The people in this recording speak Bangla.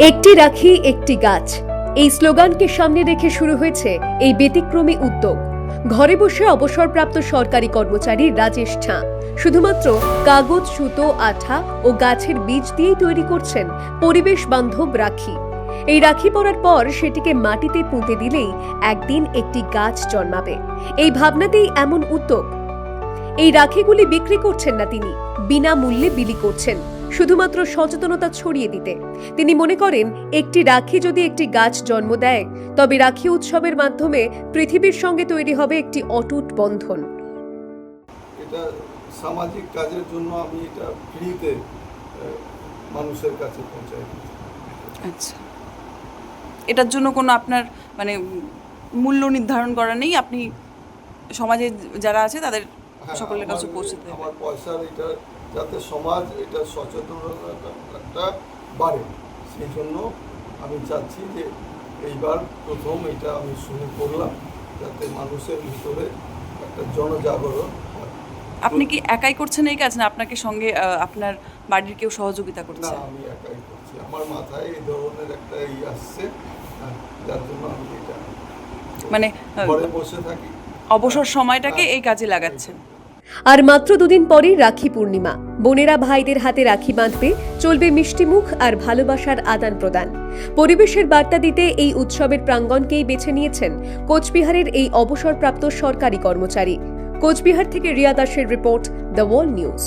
একটি রাখি, একটি গাছ। এই স্লোগানকে সামনে রেখে শুরু হয়েছে এই ব্যতিক্রমী উদ্যোগ। ঘরে বসে অবসরপ্রাপ্ত সরকারি কর্মচারী রাজেশ ঝা শুধুমাত্র কাগজ, সুতো, আঠা ও গাছের বীজ দিয়েই তৈরি করছেন পরিবেশ বান্ধব রাখি। এই রাখি পরার পর সেটিকে মাটিতে পুঁতে দিলেই একদিন একটি গাছ জন্মাবে। এই ভাবনাতেই এমন উদ্যোগ। এই রাখিগুলি বিক্রি করছেন না তিনি, বিনামূল্যে বিলি করছেন। শুধুমাত্র সচেতনতা ছড়িয়ে দিতে। তিনি মনে করেন একটি রাখি যদি একটি গাছ জন্ম দেয় তবে রাখি উৎসবের মাধ্যমে পৃথিবীর সঙ্গে তৈরি হবে একটি অটুট বন্ধন। এটা সামাজিক কাজের জন্য আমি এটা ফ্রিতে মানুষের কাছে পৌঁছাই আচ্ছা। এটার জন্য কোনো আপনার মানে মূল্য নির্ধারণ করা নেই? আপনি সমাজে যারা আছে তাদের সকলের কাছে পৌঁছে দেবেন আমার পয়সার এটা যাতে সমাজ এটা সচেতনতা বাড়ে সেই জন্য আমি চাচ্ছি যে এইবার প্রথম এটা আমি শুরু করলাম যাতে মানুষের ভিতরে একটা জনজাগরণ আপনি কি একাই করছেন এই কাজ না আপনাকে সঙ্গে আপনার বাড়ির কেউ সহযোগিতা করছে? না আমি একাই করছি। আমার মাথায় এই ধরনের একটা ই আসছে হ্যাঁ, যার জন্য আমি এটা মানে বসে থাকি। অবসর সময়টাকে এই কাজে লাগাচ্ছেন। আর মাত্র দুদিন পরেই রাখি পূর্ণিমা। বোনেরা ভাইদের হাতে রাখি বাঁধবে চলবে মিষ্টিমুখ আর ভালোবাসার আদান প্রদান। পরিবেশের বার্তা দিতে এই উৎসবের প্রাঙ্গণকেই বেছে নিয়েছেন কোচবিহারের এই অবসরপ্রাপ্ত সরকারি কর্মচারী। কোচবিহার থেকে রিয়া দাসের রিপোর্ট, দ্য ওয়ার্ল্ড নিউজ।